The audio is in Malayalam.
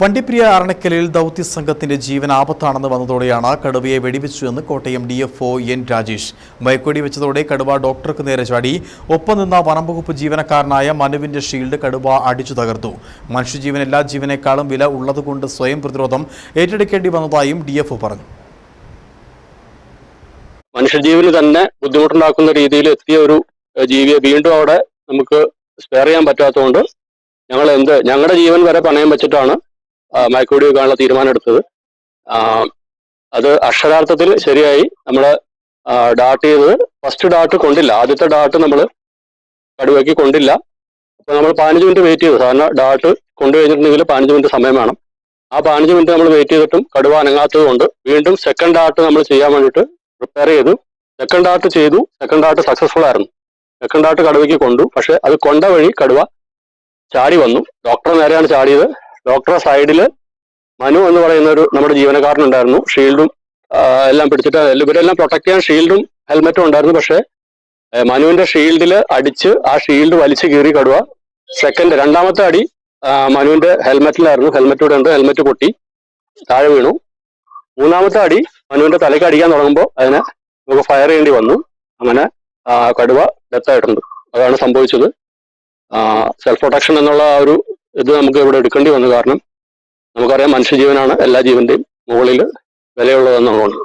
വണ്ടിപ്രിയ അരണക്കലിൽ ദൗത്യ സംഘത്തിന്റെ ജീവൻ ആപത്താണെന്ന് വന്നതോടെയാണ് കടുവയെ വെടിവെച്ചു എന്ന് Kottayam D F O N Rajesh. മയക്കൊടി വെച്ചതോടെ കടുവ ഡോക്ടർക്ക് നേരെ ചാടി. ഒപ്പം നിന്ന വനംവകുപ്പ് ജീവനക്കാരനായ മനുവിന്റെ ഷീൽഡ് കടുവ അടിച്ചു തകർത്തു. മനുഷ്യജീവൻ എല്ലാ ജീവനേക്കാളും വില ഉള്ളതുകൊണ്ട് സ്വയം പ്രതിരോധം ഏറ്റെടുക്കേണ്ടി വന്നതായും ഡി പറഞ്ഞു. മനുഷ്യജീവന് തന്നെ ബുദ്ധിമുട്ടുണ്ടാക്കുന്ന രീതിയിൽ എത്തിയ ഒരു ജീവിയെ വീണ്ടും അവിടെ നമുക്ക് സ്പെയർ ചെയ്യാൻ പറ്റാത്തതുകൊണ്ട് ഞങ്ങൾ എന്ത് ഞങ്ങളുടെ ജീവൻ വരെ പണയം വെച്ചിട്ടാണ് മയക്കുവെടി വെക്കാനുള്ള തീരുമാനം എടുത്തത്. ആ, അത് അക്ഷരാർത്ഥത്തിൽ ശരിയായി നമ്മൾ ഡാട്ട് ചെയ്തത്. ഫസ്റ്റ് ഡാട്ട് കൊണ്ടില്ല. ആദ്യത്തെ ഡാട്ട് നമ്മൾ കടുവയ്ക്ക് കൊണ്ടില്ല. അപ്പൊ നമ്മൾ പതിനഞ്ച് മിനിറ്റ് വെയിറ്റ് ചെയ്തു. സാധാരണ ഡാട്ട് കൊണ്ടുകഴിഞ്ഞിട്ടുണ്ടെങ്കിൽ പതിനഞ്ച് മിനിറ്റ് സമയം വേണം. ആ പതിനഞ്ച് മിനിറ്റ് നമ്മൾ വെയിറ്റ് ചെയ്തിട്ടും കടുവ അനങ്ങാത്തത് കൊണ്ട് വീണ്ടും സെക്കൻഡ് ഡാട്ട് നമ്മൾ ചെയ്യാൻ വേണ്ടിയിട്ട് പ്രിപ്പയർ ചെയ്തു. സെക്കൻഡ് ഡാട്ട് ചെയ്തു. സെക്കൻഡ് ഡാട്ട് സക്സസ്ഫുൾ ആയിരുന്നു. സെക്കൻഡ് ഡാട്ട് കടുവയ്ക്ക് കൊണ്ടു. പക്ഷെ അത് കൊണ്ട വഴി കടുവ ചാടി വന്നു. ഡോക്ടർ നേരെയാണ് ചാടിയത്. ഡോക്ടറെ സൈഡിൽ മനു എന്ന് പറയുന്ന ഒരു നമ്മുടെ ജീവനക്കാരനുണ്ടായിരുന്നു. ഷീൽഡും എല്ലാം പിടിച്ചിട്ട് ഇവരെല്ലാം പ്രൊട്ടക്ട് ചെയ്യാൻ ഷീൽഡും ഹെൽമെറ്റും ഉണ്ടായിരുന്നു. പക്ഷെ മനുവിന്റെ ഷീൽഡിൽ അടിച്ച് ആ ഷീൽഡ് വലിച്ചു കീറി കടുവ. സെക്കൻഡ് രണ്ടാമത്തെ അടി മനുവിന്റെ ഹെൽമെറ്റിലായിരുന്നു ഹെൽമെറ്റ് ഇവിടെ ഉണ്ട്. ഹെൽമെറ്റ് പൊട്ടി താഴെ വീണു. മൂന്നാമത്തെ അടി മനുവിന്റെ തലയ്ക്ക് അടിക്കാൻ തുടങ്ങുമ്പോൾ അതിനെ നമുക്ക് ഫയർ ചെയ്യേണ്ടി വന്നു. അങ്ങനെ കടുവ ഡെത്ത് ആയിട്ടുണ്ട്. അതാണ് സംഭവിച്ചത്. സെൽഫ് പ്രൊട്ടക്ഷൻ എന്നുള്ള ആ ഒരു ഇത് നമുക്ക് ഇവിടെ എടുക്കേണ്ടി വന്നു കാരണം നമുക്കറിയാം മനുഷ്യജീവനാണ് എല്ലാ ജീവന്റെയും മുകളിൽ വിലയുള്ളതെന്നുള്ളതുകൊണ്ട്